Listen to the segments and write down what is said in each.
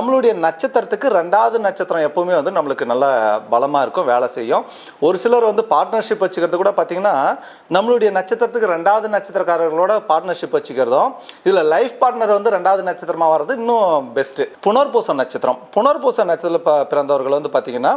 நம்மளுடைய நட்சத்திரத்துக்கு ரெண்டாவது நட்சத்திரம் எப்பவுமே வந்து நம்மளுக்கு நல்ல பலமாக இருக்கும் வேலை செய்யும். ஒரு சிலர் வந்து பார்ட்னர்ஷிப் வச்சுக்கிறது கூட பார்த்தீங்கன்னா நம்மளுடைய நட்சத்திரத்துக்கு ரெண்டாவது நட்சத்திரக்காரர்களோட பார்ட்னர்ஷிப் வச்சுக்கிறதும் இதில் லைஃப் பார்ட்னர் வந்து ரெண்டாவது நட்சத்திரமாக வர்றது இன்னும் பெஸ்ட்டு புனர்பூச நட்சத்திரம். புனர்பூச நட்சத்திரத்தில் பிறந்தவர்கள் வந்து பார்த்தீங்கன்னா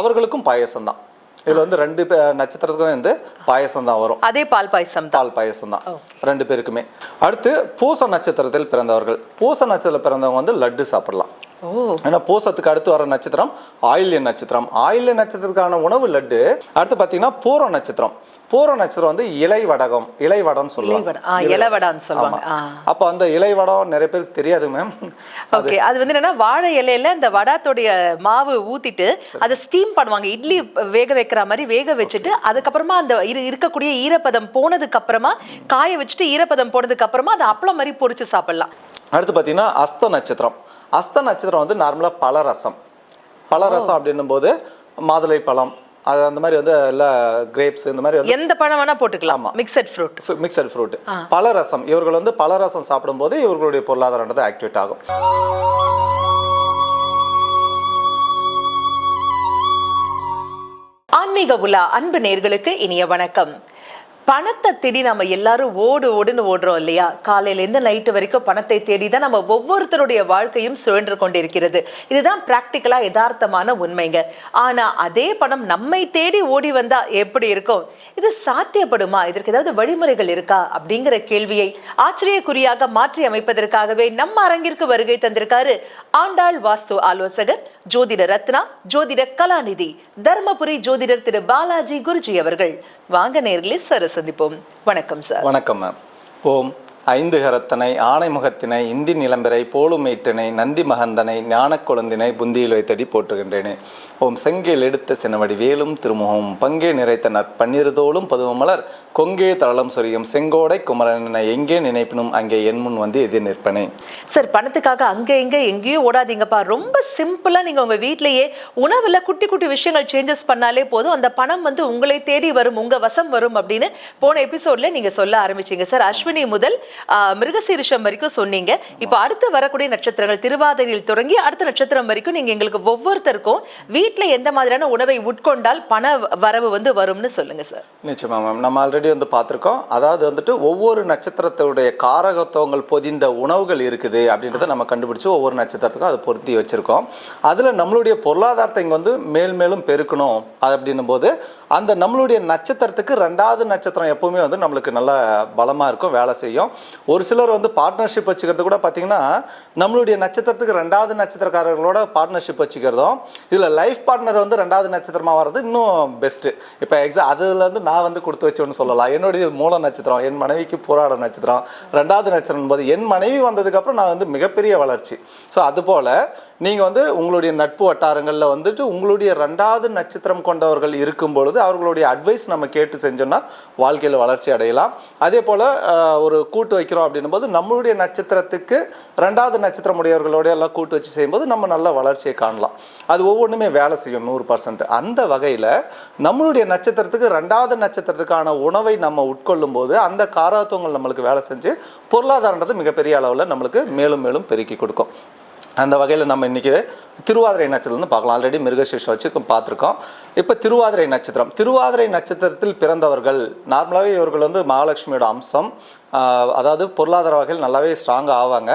அவர்களுக்கும் பாயசம் தான் இதில் வந்து ரெண்டு நட்சத்திரத்துக்கும் வந்து பாயசம் தான் வரும். அதே பால் பாயசம் பால் பாயசம் தான் ரெண்டு பேருக்குமே. அடுத்து பூச நட்சத்திரத்தில் பிறந்தவர்கள். பூச நட்சத்திரத்தில் பிறந்தவங்க வந்து லட்டு சாப்பிடலாம். ஏன்னா பூசத்துக்கு அடுத்து வர நட்சத்திரம் ஆயில்ய நட்சத்திரம். ஆயில்ய நட்சத்திரத்துக்கான உணவு லட்டு. அடுத்து பார்த்தீங்கன்னா பூர நட்சத்திரம். பூர நட்சத்திரம் வந்து இலை வடகம். இலை வடம்னு சொல்லுவாங்க. இலைவடை. ஆ, இலைவடான்னு சொல்லுவாங்க. ஆமா. ஆ. அப்போ அந்த இலை வடம் நிறைய பேருக்கு தெரியாது மேம் ஓகே. அது வந்து என்னன்னா வாழை இலையில இந்த வடாத்தோடைய மாவு ஊத்திட்டு அதை ஸ்டீம் பண்ணுவாங்க. இட்லி வேக வைக்கிற மாதிரி வேக வச்சுட்டு அதுக்கப்புறமா அந்த இரு இருக்கக்கூடிய ஈரப்பதம் போனதுக்கு அப்புறமா காய வச்சுட்டு ஈரப்பதம் போனதுக்கு அப்புறமா அதை அப்பளம் மாதிரி பொரிச்சு சாப்பிடலாம். அடுத்து பார்த்தீங்கன்னா அஸ்த நட்சத்திரம். அஸ்த நட்சத்திரம் வந்து நார்மலாக பழரசம் பழரசம் அப்படின்னும் போது மாதுளை பழம் அது அந்த மாதிரி வந்து எல்லா கிரேப்ஸ் இந்த மாதிரி வந்து எந்த பழம் வேணா போட்டுக்கலாம். மிக்சட் ஃப்ரூட் மிக்சட் ஃப்ரூட் பழரசம் இவர்கள் வந்து பழரசம் சாப்பிடும்போது இவர்களுடைய பொருளாதாரன்றது ஆக்டிவேட் ஆகும். ஆன்மீக உலா அன்பு நேர்களுக்கு இனிய வணக்கம். பணத்தை தேடி நம்ம எல்லாரும் ஓடு ஓடுன்னு ஓடுறோம் இல்லையா? காலையிலேருந்து நைட்டு வரைக்கும் பணத்தை தேடி தான் நம்ம ஒவ்வொருத்தருடைய வாழ்க்கையும் சுழன்று கொண்டிருக்கிறது. இதுதான் ப்ராக்டிக்கலாக யதார்த்தமான உண்மைங்க. ஆனால் அதே பணம் நம்மை தேடி ஓடி வந்தால் எப்படி இருக்கும்? இது சாத்தியப்படுமா? இதற்கு ஏதாவது வழிமுறைகள் இருக்கா? அப்படிங்கிற கேள்வியை ஆச்சரியக்குறியாக மாற்றி அமைப்பதற்காகவே நம்ம அரங்கிற்கு வருகை தந்திருக்காரு ஆண்டாள் வாஸ்து ஆலோசகர் ஜோதிட ரத்னா ஜோதிட கலாநிதி தர்மபுரி ஜோதிடர் திரு பாலாஜி குருஜி அவர்கள். வாங்க நேர்களே சர சந்திப்போம். வணக்கம் சார். வணக்கம் மேம் ஓம். ஐந்து கரத்தனை ஆனைமுகத்தினை இந்தி நிலம்பரை போலுமேற்றனை நந்தி மகந்தனை ஞானக்கொழுந்தினை புந்தியில் வைத்தடி போற்றுகின்றேனே. ஓம் செங்கேல் எடுத்த சினவடி வேலும் திருமுகம் பங்கே நிறைத்த நற்பன்னிருதோளும் பதுவமலர் கொங்கே தளம் சொரியும் செங்கோடை குமரனை எங்கே நினைப்பினும் அங்கே என் முன் வந்து எதிர் நிற்பனே. சார் பணத்துக்காக அங்கே இங்கே எங்கேயும் ஓடாதீங்கப்பா. ரொம்ப சிம்பிளா நீங்க உங்க வீட்லயே உணவுல குட்டி குட்டி விஷயங்கள் சேஞ்சஸ் பண்ணாலே போதும். அந்த பணம் வந்து உங்களை தேடி வரும் உங்க வசம் வரும் அப்படின்னு போன எபிசோட்ல நீங்க சொல்ல ஆரம்பிச்சீங்க. சார் அஸ்வினி முதல் மிருகசீரிஷம் வரைக்கும் சொன்னீங்க. இப்போ அடுத்து வரக்கூடிய நட்சத்திரங்கள் திருவாதிரையில் தொடங்கி அடுத்த நட்சத்திரம் வரைக்கும் நீங்க எங்களுக்கு ஒவ்வொருத்தருக்கும் வீட்டில் எந்த மாதிரியான உணவை உட்கொண்டால் பண வரவு வந்து வரும்னு சொல்லுங்க சார். நிச்சயமா மேம் நம்ம ஆல்ரெடி வந்து பார்த்துருக்கோம். அதாவது வந்துட்டு ஒவ்வொரு நட்சத்திரத்துடைய காரகத்துவங்கள் பொதிந்த உணவுகள் இருக்குது அப்படின்றத நம்ம கண்டுபிடிச்சு ஒவ்வொரு நட்சத்திரத்துக்கும் அதை பொருத்தி வச்சுருக்கோம். அதில் நம்மளுடைய பொருளாதாரத்தை இங்கே வந்து மேல் மேலும் பெருக்கணும் அப்படின்னும் போது அந்த நம்மளுடைய நட்சத்திரத்துக்கு ரெண்டாவது நட்சத்திரம் எப்பவுமே வந்து நம்மளுக்கு நல்ல பலமாக இருக்கும் வேலை செய்யும். ஒரு சிலர் வந்து பார்ட்னர்ஷிப் வச்சுக்கிறது கூட பார்த்தீங்கன்னா நம்மளுடைய நட்சத்திரத்துக்கு ரெண்டாவது நட்சத்திரக்காரர்களோட பார்ட்னர்ஷிப் வச்சுக்கிறதும் இதில் லைஃப் பார்ட்னர் வந்து ரெண்டாவது நட்சத்திரமாக வர்றது இன்னும் பெஸ்ட்டு இப்போ எக்ஸா அதுலேருந்து நான் வந்து கொடுத்து வச்சோன்னு சொல்லலாம். என்னுடைய மூல நட்சத்திரம் என் மனைவிக்கு போராட நட்சத்திரம் ரெண்டாவது நட்சத்திரம் போது என் மனைவி வந்ததுக்கப்புறம் நான் வந்து மிகப்பெரிய வளர்ச்சி. ஸோ அதுபோல் நீங்கள் வந்து உங்களுடைய நட்பு வட்டாரங்களில் வந்துட்டு உங்களுடைய ரெண்டாவது நட்சத்திரம் கொண்டவர்கள் இருக்கும் பொழுது அவர்களுடைய அட்வைஸ் நம்ம கேட்டு செஞ்சோன்னா வாழ்க்கையில் வளர்ச்சி அடையலாம். அதே போல் ஒரு கூட்டு வைக்கிறோம் அப்படின்னும் போது நம்மளுடைய நட்சத்திரத்துக்கு ரெண்டாவது நட்சத்திரம் உடையவர்களோட எல்லாம் கூட்டு வச்சு செய்யும்போது நம்ம நல்ல வளர்ச்சியை காணலாம். அது ஒவ்வொன்றுமே வேலை செய்யும் நூறு பர்சன்ட் அந்த வகையில் நம்மளுடைய நட்சத்திரத்துக்கு ரெண்டாவது நட்சத்திரத்துக்கான உணவை நம்ம உட்கொள்ளும் போது அந்த காரத்துவங்கள் நம்மளுக்கு வேலை செஞ்சு பொருளாதாரன்றது மிகப்பெரிய அளவில் நம்மளுக்கு மேலும் மேலும் பெருக்கி கொடுக்கும். அந்த வகையில் நம்ம இன்றைக்கி திருவாதிரை நட்சத்திரம்னு வந்து பார்க்கலாம். ஆல்ரெடி மிருகசீஷம் வச்சு பார்த்துருக்கோம். இப்போ திருவாதிரை நட்சத்திரம். திருவாதிரை நட்சத்திரத்தில் பிறந்தவர்கள் நார்மலாகவே இவர்கள் வந்து மகாலட்சுமியோட அம்சம் அதாவது பொருளாதார வகையில் நல்லாவே ஸ்ட்ராங்காக ஆவாங்க.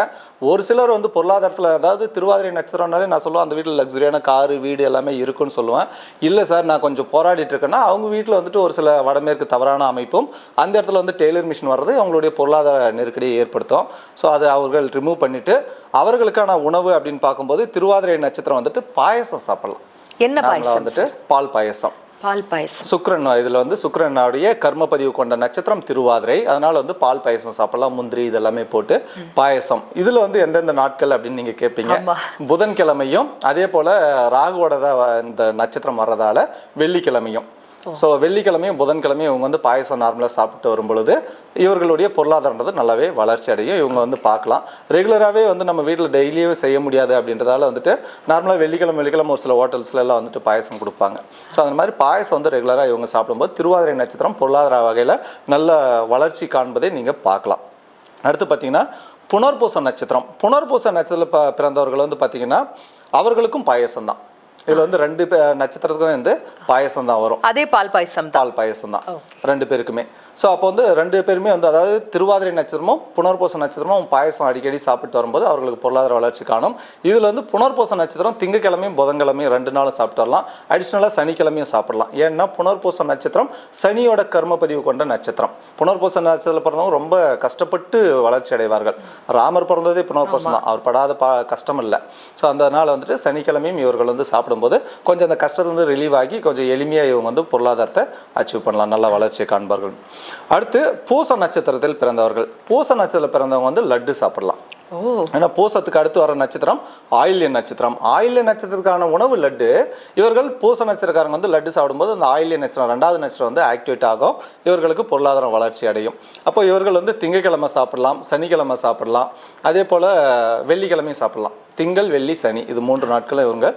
ஒரு சிலர் வந்து பொருளாதாரத்தில் அதாவது திருவாதிரை நட்சத்திரம்னாலே நான் சொல்லுவேன் அந்த வீட்டில் லக்ஸுரியான காரு வீடு எல்லாமே இருக்குன்னு சொல்லுவேன். இல்லை சார் நான் கொஞ்சம் போராடிட்டு இருக்கேன்னா அவங்க வீட்டில் வந்துட்டு ஒரு சில வடமேற்கு தவறான அமைப்பும் அந்த இடத்துல வந்து டெய்லர் மிஷின் வர்றது அவங்களுடைய பொருளாதார நெருக்கடியை ஏற்படுத்தும். ஸோ அதை அவர்கள் ரிமூவ் பண்ணிவிட்டு அவர்களுக்கான உணவு அப்படின்னு பார்க்கும்போது திருவாதிரை நட்சத்திரம் வந்துட்டு பாயசம் சாப்பிடலாம். என்ன பாயசம்? வந்துட்டு பால் பாயசம். பால் பாயசம். சுக்ரன் இதில் வந்து சுக்கிரனுடைய கர்ம பதிவு கொண்ட நட்சத்திரம் திருவாதிரை. அதனால வந்து பால் பாயசம் சாப்பிடலாம் முந்திரி இதெல்லாமே போட்டு பாயசம். இதில் வந்து எந்தெந்த நாட்கள் அப்படின்னு நீங்கள் கேட்பீங்க. புதன்கிழமையும் அதே போல் ராகுவோட இந்த நட்சத்திரம் வர்றதால வெள்ளிக்கிழமையும். ஸோ வெள்ளிக்கிழமையும் புதன்கிழமையும் இவங்க வந்து பாயசம் நார்மலாக சாப்பிட்டு வரும்பொழுது இவர்களுடைய பொருளாதாரன்றது நல்லாவே வளர்ச்சி அடையும். இவங்க வந்து பார்க்கலாம். ரெகுலராகவே வந்து நம்ம வீட்டில் டெய்லியும் செய்ய முடியாது அப்படின்றதால வந்துட்டு நார்மலாக வெள்ளிக்கிழமை வெள்ளிக்கிழமை ஒரு சில ஹோட்டல்ஸ்ல எல்லாம் வந்துட்டு பாயசம் கொடுப்பாங்க. ஸோ அந்த மாதிரி பாயசம் வந்து ரெகுலராக இவங்க சாப்பிடும்போது திருவாதிரை நட்சத்திரம் பொருளாதார வகையில் நல்ல வளர்ச்சி காண்பதை நீங்கள் பார்க்கலாம். அடுத்து பார்த்தீங்கன்னா புனர்பூச நட்சத்திரம். புனர்பூச நட்சத்திரத்தில் ப பிறந்தவர்கள் வந்து பார்த்தீங்கன்னா அவர்களுக்கும் பாயசம் தான் இதில் வந்து ரெண்டு நட்சத்திரத்துக்கும் வந்து பாயசம் தான் வரும். அதே பால் பாயசம் பால் பாயசம் தான் ரெண்டு பேருக்குமே. ஸோ அப்போ வந்து ரெண்டு பேருமே வந்து அதாவது திருவாதிரை நட்சத்திரமும் புனர்பூச நட்சத்திரமும் பாயசம் அடிக்கடி சாப்பிட்டு வரும்போது அவர்களுக்கு பொருளாதார வளர்ச்சி காணும். இதில் வந்து புனர்பூச நட்சத்திரம் திங்கக்கிழமையும் புதன்கிழமையும் ரெண்டு நாளும் சாப்பிட்டு வரலாம். அடிஷ்னலாக சனிக்கிழமையும் சாப்பிடலாம். ஏன்னா புனர்பூச நட்சத்திரம் சனியோட கர்ம பதிவு கொண்ட நட்சத்திரம். புனர்பூச நட்சத்திரத்தில் பிறந்தவங்க ரொம்ப கஷ்டப்பட்டு வளர்ச்சி அடைவார்கள். ராமர் பிறந்ததே புனர்பூசம் தான். அவர் படாத பா கஷ்டம் இல்லை. ஸோ அந்த நாள் வந்துட்டு சனிக்கிழமையும் இவர்கள் வந்து சாப்பிடும்போது கொஞ்சம் அந்த கஷ்டத்துலேருந்து ரிலீவ் ஆகி கொஞ்சம் எளிமையாக இவங்க வந்து பொருளாதாரத்தை அச்சீவ் பண்ணலாம். நல்ல வளர்ச்சியை காண்பார்கள். அடுத்து பூச நட்சத்திரத்தில் பிறந்தவர்கள். பூச நட்சத்திரத்தில் பிறந்தவங்க வந்து லட்டு சாப்பிடலாம். ஏன்னா பூசத்துக்கு அடுத்து வர நட்சத்திரம் ஆயில்ய நட்சத்திரம். ஆயில்ய நட்சத்திரத்துக்கான உணவு லட்டு இவர்கள் பூச நட்சத்திரக்காரங்க வந்து லட்டு சாப்பிடும்போது அந்த ஆயில்ய நட்சத்திரம் ரெண்டாவது நட்சத்திரம் வந்து ஆக்டிவேட் ஆகும். இவர்களுக்கு பொருளாதாரம் வளர்ச்சி அடையும். அப்போ இவர்கள் வந்து திங்கக்கிழமை சாப்பிடலாம் சனிக்கிழமை சாப்பிடலாம் அதே போல் வெள்ளிக்கிழமையும் சாப்பிடலாம். திங்கள் வெள்ளி சனி இது மூன்று நாட்களும் இவங்க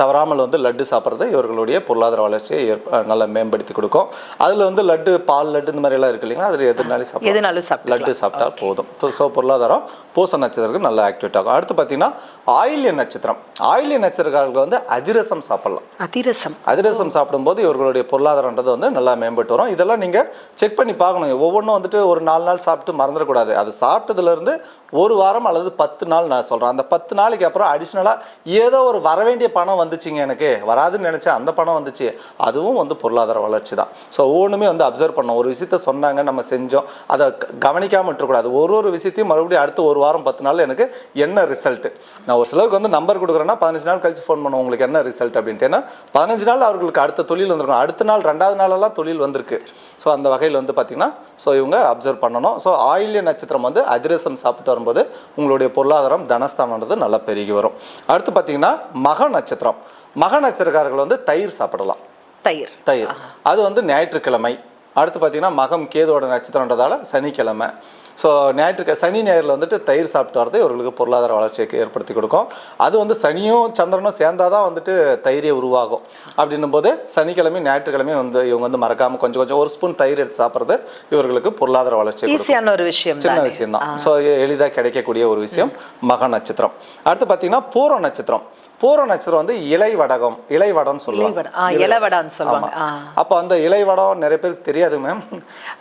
தவறாமல் வந்து லட்டு சாப்பிட்றது இவர்களுடைய பொருளாதார வளர்ச்சியை ஏற்ப நல்லா மேம்படுத்தி கொடுக்கும். அதில் வந்து லட்டு பால் லட்டு இந்த மாதிரி எல்லாம் இருக்கு இல்லைங்களா? அதில் எதுனாலும் சாப்பிடலாம். லட்டு சாப்பிட்டா போதும். ஸோ பொருளாதாரம் பூச நட்சத்திரத்துக்கு நல்லா ஆக்டிவேட் ஆகும். அடுத்து பார்த்தீங்கன்னா ஆயில்ய நட்சத்திரம். ஆயில்ய நட்சத்திரக்காரர்கள் வந்து அதிரசம் சாப்பிடலாம். அதிரசம். அதிரசம் சாப்பிடும்போது இவர்களுடைய பொருளாதாரன்றது வந்து நல்லா மேம்பட்டு வரும். இதெல்லாம் நீங்கள் செக் பண்ணி பார்க்கணும். ஒவ்வொன்றும் வந்துட்டு ஒரு நாலு நாள் சாப்பிட்டு மறந்துடக்கூடாது. அது சாப்பிட்டதுலேருந்து ஒரு வாரம் அல்லது பத்து நாள் நான் சொல்கிறேன் அந்த பத்து நாளைக்கு அப்புறம் அடிஷ்னலாக ஏதோ ஒரு வர வேண்டிய பணம் வந்துச்சுங்க எனக்கு. வராதுன்னு நினச்சேன் அந்த பணம் வந்துச்சு. அதுவும் வந்து பொருளாதார வளர்ச்சி தான். ஸோ ஒவ்வொன்றுமே வந்து அப்சர்வ் பண்ணோம். ஒரு விஷயத்த சொன்னாங்க நம்ம செஞ்சோம். அதை க- கவனிக்காம விட்டுறக்கூடாது. ஒரு ஒரு விஷயத்தையும் மறுபடியும் அடுத்து ஒரு வாரம் பத்து நாள் எனக்கு என்ன ரிசல்ட் நான் ஒரு சிலருக்கு வந்து நம்பர் கொடுக்குறேன்னா பதினஞ்சு நாள் கழிச்சு ஃபோன் பண்ணுவோம் உங்களுக்கு என்ன ரிசல்ட் அப்படின்ட்டு. ஏன்னா பதினஞ்சு நாள் அவர்களுக்கு அடுத்த தொழில் வந்திருக்கும். அடுத்த நாள் ரெண்டாவது நாளெல்லாம் தொழில் வந்திருக்கு. ஸோ அந்த வகையில் வந்து பார்த்திங்கன்னா ஸோ இவங்க அப்சர்வ் பண்ணணும். ஸோ ஆயில்ய நட்சத்திரம் வந்து அதிரசம் சாப்பிட்டு வரும்போது உங்களுடைய பொருளாதாரம் தனஸ்தானன்றது நல்லா பெருகி வரும். அடுத்து பார்த்தீங்கன்னா மக நட்சத்திரம். மக நட்சத்திரக்காரர்கள் வந்து தயிர் சாப்பிடலாம். தயிர். தயிர். அது வந்து ஞாயிற்றுக்கிழமை. அடுத்து பார்த்தீங்கன்னா மகம் கேதுவோட நட்சத்திரன்றதால சனிக்கிழமை. ஸோ ஞாயிற்றுக்க சனி ஞாயிறில் வந்துட்டு தயிர் சாப்பிட்டு வரது இவர்களுக்கு பொருளாதார வளர்ச்சியை ஏற்படுத்தி கொடுக்கும். அது வந்து சனியும் சந்திரனும் சேர்ந்தாதான் வந்துட்டு தயிரே உருவாகும். அப்படின்னும் போது சனிக்கிழமை ஞாயிற்றுக்கிழமையும் வந்து இவங்க வந்து மறக்காமல் கொஞ்சம் கொஞ்சம் ஒரு ஸ்பூன் தயிர் எடுத்து சாப்பிட்றது இவர்களுக்கு பொருளாதார கொடுக்கும். ஈஸியான ஒரு விஷயம் சின்ன தான்? விஷயம் தான். ஸோ எளிதாக கிடைக்கக்கூடிய ஒரு விஷயம் மக நட்சத்திரம். அடுத்து பார்த்தீங்கன்னா பூர நட்சத்திரம். பூர நட்சத்திரம் வந்து இலை வடகம் இலை வடம்னு சொல்லுவாங்க இலைவடான்னு சொல்லுவாங்க. அப்போ அந்த இலை வடம் நிறைய பேருக்கு தெரியாது மேம்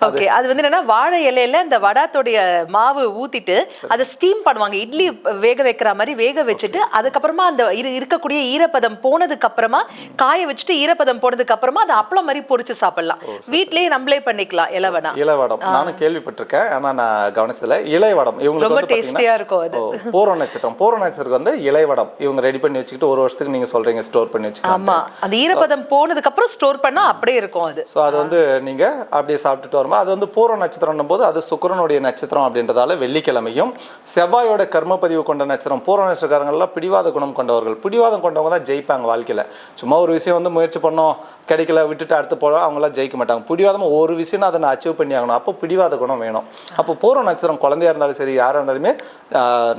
ஓகே. அது வந்து என்னன்னா வாழை இலையில இந்த வடாத்தோடைய மாவு ஊத்திட்டு அதை ஸ்டீம் பண்ணுவாங்க. இட்லி வேக வைக்கிற மாதிரி வேக வச்சுட்டு அதுக்கப்புறமா அந்த இரு இருக்கக்கூடிய ஈரப்பதம் போனதுக்கு அப்புறமா காய வச்சுட்டு ஈரப்பதம் போனதுக்கு அப்புறமா அதை அப்பளம் மாதிரி பொரிச்சு சாப்பிடலாம். வீட்லயே நம்மளே பண்ணிக்கலாம் இலவடா. இலை வடம் நானும் கேள்விப்பட்டிருக்கேன் ஆனால் நான் கவனிச்சதில்ல. இலை வடம் இவங்களுக்கு ரொம்ப டேஸ்டியா இருக்கும் அது. பூர நட்சத்திரம் பூர நட்சத்திரத்துக்கு வந்து இலை வடம் இவங்க ரெடி பண்ணி வச்சுக்கிட்டு ஒரு வருஷத்துக்கு நீங்க சொல்றீங்க ஸ்டோர் பண்ணி வச்சுக்கலாம் ஆமா. அந்த ஈரப்பதம் போனதுக்கு அப்புறம் ஸ்டோர் பண்ணா அப்படியே இருக்கும் அது. ஸோ அது வந்து நீங்க அப்படியே சாப்பிட்டுட்டு வரும்போது அது வந்து பூர நட்சத்திரம்னும் போது அது சுக்கிரனுடைய நட்சத்திரம் அப்படின்றதால வெள்ளிக்கிழமையும் செவ்வாயோட கர்ம பதிவு கொண்ட நட்சத்திரம் பூர நட்சத்திரக்காரங்கள்லாம் பிடிவாத குணம் கொண்டவர்கள். பிடிவாதம் கொண்டவங்க தான் ஜெயிப்பாங்க வாழ்க்கையில. சும்மா ஒரு விஷயம் வந்து முயற்சி பண்ணோம் கிடைக்கல விட்டுட்டு அடுத்து போக அவங்களாம் ஜெயிக்க மாட்டாங்க. பிடிவாதமாக ஒரு விஷயம் அதை நான் அச்சீவ் பண்ணி ஆகணும். அப்போ பிடிவாத குணம் வேணும். அப்போ பூர நட்சத்திரம் குழந்தையா இருந்தாலும் சரி யாராக இருந்தாலுமே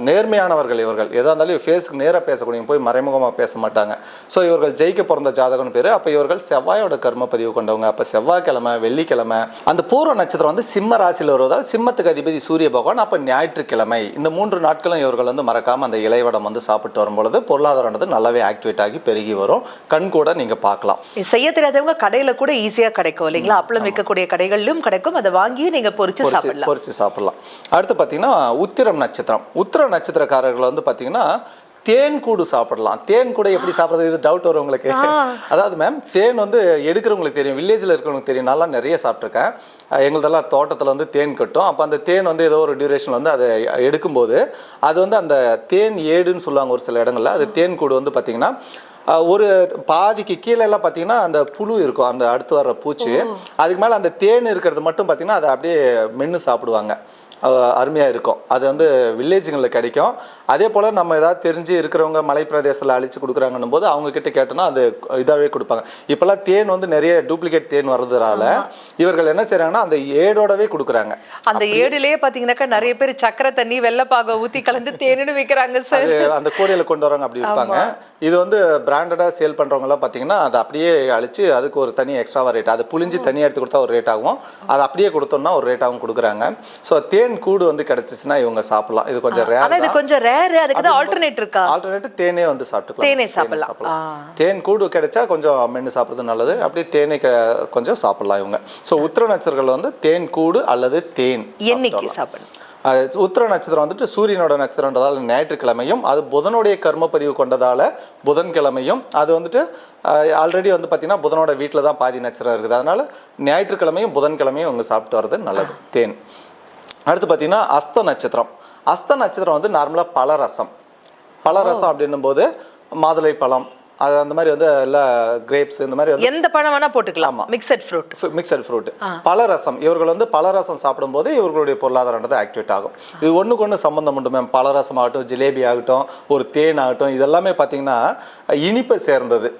நேர்மையானவர்கள் இவர்கள். எதாக இருந்தாலும் ஃபேஸுக்கு நேராக பேசக்கூடிய போய் மறைமுகமாக பேச மாட்டாங்க ஸோ இவர்கள் ஜெயிக்க பிறந்த ஜாதகம்னு பேர். அப்போ இவர்கள் செவ்வாயோட கர்ம பதிவு கொண்டவங்க. அப்போ செவ்வாய்க்கிழமை வெள்ளிக்கிழமை அந்த பூர்வ நட்சத்திரம் வந்து சிம்ம ராசியில் வருவதால் சிம்மத்துக்கு அதிபதி சூரிய பகவான் அப்போ ஞாயிற்றுக்கிழமை. இந்த மூன்று நாட்களும் இவர்கள் வந்து மறக்காமல் அந்த இலைவடம் வந்து சாப்பிட்டு வரும்பொழுது பொருளாதாரம்ன்றது நல்லாவே ஆக்டிவேட் ஆகி பெருகி வரும். கண் கூட நீங்கள் பார்க்கலாம். செய்ய தெரியாதவங்க கடையில கூட ஈஸியா கிடைக்கும் இல்லைங்களா? அப்பளம் விற்கக்கூடிய கடைகளிலும் கிடைக்கும். அதை வாங்கியும் நீங்க பொரிச்சு பொரிச்சு சாப்பிடலாம். பொரிச்சு சாப்பிடலாம். அடுத்து பார்த்தீங்கன்னா உத்திரம் நட்சத்திரம். உத்திர நட்சத்திரக்காரர்கள் வந்து பார்த்தீங்கன்னா தேன் கூடு சாப்பிடலாம். தேன் கூட எப்படி சாப்பிட்றது? இது டவுட் வரும் உங்களுக்கு. அதாவது மேம் தேன் வந்து எடுக்கிறவங்களுக்கு தெரியும். வில்லேஜில் இருக்கிறவங்களுக்கு தெரியும். நல்லா நிறைய சாப்பிட்ருக்கேன் எங்களுதெல்லாம் தோட்டத்தில் வந்து தேன் கட்டும். அப்போ அந்த தேன் வந்து ஏதோ ஒரு டியூரேஷன் வந்து அதை எடுக்கும்போது அது வந்து அந்த தேன் ஏடுன்னு சொல்லுவாங்க ஒரு சில இடங்கள்ல. அது தேன் கூடு வந்து பார்த்தீங்கன்னா ஒரு பாதிக்கு கீழே எல்லாம் பார்த்தீங்கன்னா அந்த புழு இருக்கும். அந்த அடுத்து வர்ற பூச்சி. அதுக்கு மேலே அந்த தேன் இருக்கிறது மட்டும் பார்த்தீங்கன்னா அதை அப்படியே மென்று சாப்பிடுவாங்க. அருமையாக இருக்கும். அது வந்து வில்லேஜுங்களில் கிடைக்கும். அதே போல் நம்ம ஏதாவது தெரிஞ்சு இருக்கிறவங்க மலை பிரதேசத்தில் அழிச்சு கொடுக்குறாங்கன்னும் போது அவங்க கிட்ட கேட்டோன்னா அது இதாகவே கொடுப்பாங்க. இப்போல்லாம் தேன் வந்து நிறைய டூப்ளிகேட் தேன் வர்றதுனால இவர்கள் என்ன செய்கிறாங்கன்னா அந்த ஏடோடவே கொடுக்குறாங்க. அந்த ஏடுலயே பாத்தீங்கன்னாக்கா நிறைய பேர் சக்கரை தண்ணி வெள்ளப்பாக ஊத்தி கலந்து தேனுன்னு விக்கிறாங்க சார் அந்த கோடையில் கொண்டு வராங்க அப்படி விற்பாங்க. இது வந்து பிராண்டடாக சேல் பண்ணுறவங்கலாம் பார்த்தீங்கன்னா அதை அப்படியே அழிச்சு அதுக்கு ஒரு தனி எக்ஸ்ட்ராவாக ரேட் அது புளிஞ்சு தனியாக எடுத்து கொடுத்தா ஒரு ரேட் ஆகும். அது அப்படியே கொடுத்தோம்னா ஒரு ரேட்டாகவும் கொடுக்குறாங்க. ஸோ தேன் தேன் கூடு வந்து கிடைச்சிச்சுன்னா இவங்க சாப்பிடலாம். இது கொஞ்சம் ரேர் இது கொஞ்சம் ரேர் அதுக்கு தான் ஆல்டர்னேட் இருக்கா? ஆல்டர்னேட்டிவ் தேனே வந்து சாப்பிட்டுக்கலாம். தேனே சாப்பிடலாம். தேன் கூடு கிடைச்சா கொஞ்சம் மென்று சாப்பிட்றது நல்லது. அப்படியே தேனை கொஞ்சம் சாப்பிடலாம் இவங்க. ஸோ உத்திர நட்சத்திரங்கள் வந்து தேன் கூடு அல்லது தேன் என்னைக்கு சாப்பிடணும்? அஹ் உத்திர நட்சத்திரம் வந்துட்டு சூரியனோட நட்சத்திரன்றதால ஞாயிற்றுக்கிழமையும் அது புதனுடைய கர்மப்பதிவு கொண்டதால புதன்கிழமையும் அது வந்துட்டு ஆல்ரெடி வந்து பார்த்தீங்கன்னா புதனோட வீட்டில் தான் பாதி நட்சத்திரம் இருக்குது. அதனால ஞாயிற்றுக்கிழமையும் புதன்கிழமையும் இவங்க சாப்பிட்டு வர்றது நல்லது. தேன். அடுத்து பார்த்தீங்கன்னா அஸ்த நட்சத்திரம். அஸ்த நட்சத்திரம் வந்து நார்மலாக பழரசம். பழரசம் அப்படின்னும் போது மாதுளை பழம் அது அந்த மாதிரி வந்து எல்லா கிரேப்ஸ் இந்த மாதிரி எந்த பழம் வேணா போட்டுக்கலாம். மிக்சட் ஃப்ரூட் மிக்சட் ஃப்ரூட் பழரசம் இவர்கள் வந்து பழரசம் சாப்பிடும்போது இவர்களுடைய பொருளாதாரன்றது ஆக்டிவேட் ஆகும். இது ஒன்றுக்கு ஒன்று சம்மந்தம் உண்டு மேம் பழரசம் ஆகட்டும் ஜிலேபி ஆகட்டும் ஒரு தேன் ஆகட்டும் இதெல்லாமே பார்த்தீங்கன்னா இனிப்பை சேர்ந்தது.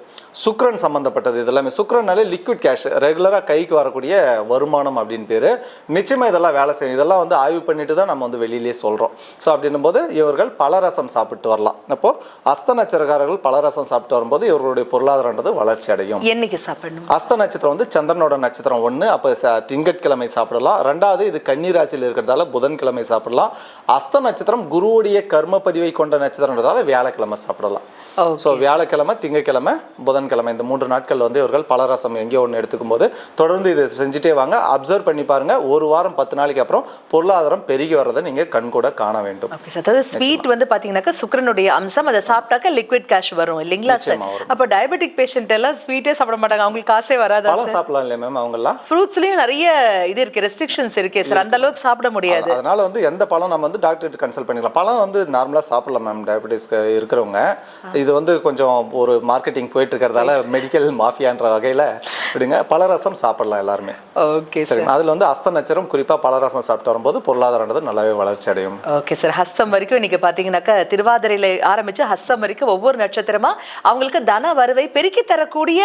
சுக்ரன் சம்மந்தப்பட்டது இதெல்லாமே. சுக்ரன்னாலே லிக்விட் கேஷ் ரெகுலராக கைக்கு வரக்கூடிய வருமானம் அப்படின்னு பேர். நிச்சயமாக இதெல்லாம் வேலை செய்யும். இதெல்லாம் வந்து ஆய்வு பண்ணிட்டு தான் நம்ம வந்து வெளியிலேயே சொல்கிறோம் ஸோ அப்படின்னும் போது இவர்கள் பழரசம் சாப்பிட்டு வரலாம். அப்போது அஸ்த நட்சத்திரக்காரர்கள் பழரசம் சாப்பிட்டு வரும்போது இவர்களுடைய பொருளாதாரன்றது வளர்ச்சி அடையும். என்னைக்கு சாப்பிடணும்? அஸ்த நட்சத்திரம் வந்து சந்திரனோட நட்சத்திரம் ஒன்று அப்போ திங்கட்கிழமை சாப்பிடலாம். ரெண்டாவது இது கன்னி ராசியில் இருக்கிறதால புதன்கிழமை சாப்பிடலாம். அஸ்த நட்சத்திரம் குருவுடைய கர்ம பதிவை கொண்ட நட்சத்திரன்றதால வியாழக்கிழமை சாப்பிடலாம். ஸோ வியாழக்கிழமை திங்கட்கிழமை புதன்கிழமை இந்த மூன்று நாட்கள் வந்து இவர்கள் பலரசம் எங்கேயோ ஒன்று எடுத்துக்கும் போது தொடர்ந்து இதை செஞ்சுட்டே வாங்க. அப்சர்வ் பண்ணி பாருங்க. ஒரு வாரம் பத்து நாளைக்கு அப்புறம் பொருளாதாரம் பெருகி வர்றதை நீங்கள் கண்கூட காண வேண்டும். அதாவது ஸ்வீட் வந்து பாத்தீங்கன்னாக்கா சுக்கரனுடைய அம்சம். அதை சாப்பிட்டாக்க லிக்விட் கேஷ் வரும் இல்லைங்களா சார் வரும். அப்போ டயபெட்டிக் பேஷண்ட் எல்லாம் ஸ்வீட்டே சாப்பிட மாட்டாங்க. அவங்களுக்கு காசே வராதா சாப்பிடலாம் இல்லையா மேம் அவங்கெல்லாம்? ஃப்ரூட்ஸ்லயும் நிறைய இது இருக்கு ரெஸ்ட்ரிக்ஷன்ஸ் இருக்கே சார் அந்த அளவுக்கு சாப்பிட முடியாது. அதனால வந்து எந்த பழம் நம்ம வந்து டாக்டர்கிட்ட கன்சல்ட் பண்ணிக்கலாம். பழம் வந்து நார்மலாக சாப்பிடலாம் மேம் டயபெட்டிஸ் இருக்கிறவங்க. இது வந்து கொஞ்சம் ஒரு மார்க்கெட்டிங் போயிட்டு இருக்கிறதால மெடிக்கல் மாஃபியான்ற வகையில் விடுங்க. பழரசம் சாப்பிடலாம் எல்லாருமே. ஓகே சார் அதில் வந்து அஸ்த நட்சத்திரம் குறிப்பாக பழரசம் சாப்பிட்டு வரும்போது பொருளாதாரன்றது நல்லாவே வளர்ச்சி அடையும். ஓகே சார் ஹஸ்தம் வரைக்கும் இன்னைக்கு பாத்தீங்கன்னாக்கா திருவாதிரையில ஆரம்பிச்சு ஹஸ்தம் வரைக்கும் ஒவ்வொரு நட்சத்திரமா அவங்களுக்கு தன வருவை பெருக்கி தரக்கூடிய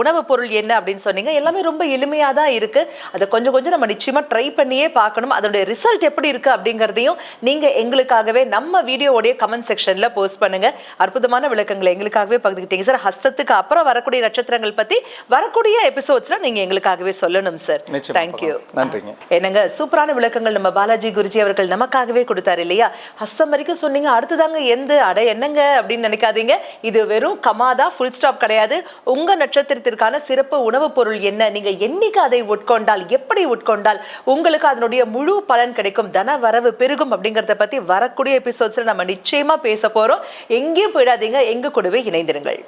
உணவுப் பொருள் என்ன அப்படின்னு சொன்னீங்க. எல்லாமே ரொம்ப எளிமையா தான் இருக்கு. அதை கொஞ்சம் கொஞ்சம் நம்ம நிச்சயமா ட்ரை பண்ணியே பார்க்கணும். அதோட ரிசல்ட் எப்படி இருக்கு அப்படிங்கறதையும் நீங்க எங்களுக்காகவே நம்ம வீடியோவுடைய கமெண்ட் செக்ஷன்ல போஸ்ட் பண்ணுங்க. அற்புதமான விளக்கங்களை எங்களுக்காகவே பகிர்ந்துக்கிட்டீங்க சார் ஹஸ்தத்துக்கு அப்புறம் வரக்கூடிய நட்சத்திரங்கள் பத்தி வரக்கூடிய எபிசோட்ஸ்ல நீங்க எங்களுக்காகவே சொல்லணும் சார் தேங்க்யூ. நன்றிங்க. என்னங்க சூப்பரான விளக்கங்கள் நம்ம பாலாஜி குருஜி அவர்கள் நமக்காகவே கொடுத்தாரு இல்லையா? ஹஸ்தம் வரைக்கும் சொன்னீங்க அடுத்ததாங்க எந்த அட என்னங்க அப்படின்னு நினைக்காதீங்க. இது வெறும் கமாதா ஃபுல் ஸ்டாப் கிடையாது. உங்க நட்சத்திரத்திற்கான சிறப்பு உணவுப் பொருள் என்ன? நீங்க என்னைக்கு அதை உட்கொண்டால் எப்படி உட்கொண்டால் உங்களுக்கு அதனுடைய முழு பலன் கிடைக்கும் தன வரவு பெருகும் அப்படிங்கறத பத்தி வரக்கூடிய எபிசோட்ஸ்ல நம்ம நிச்சயமா பேச போறோம். எங்கேயும் போயிடாதீங்க எங்க கூடவே இணைந்திருங்கள்.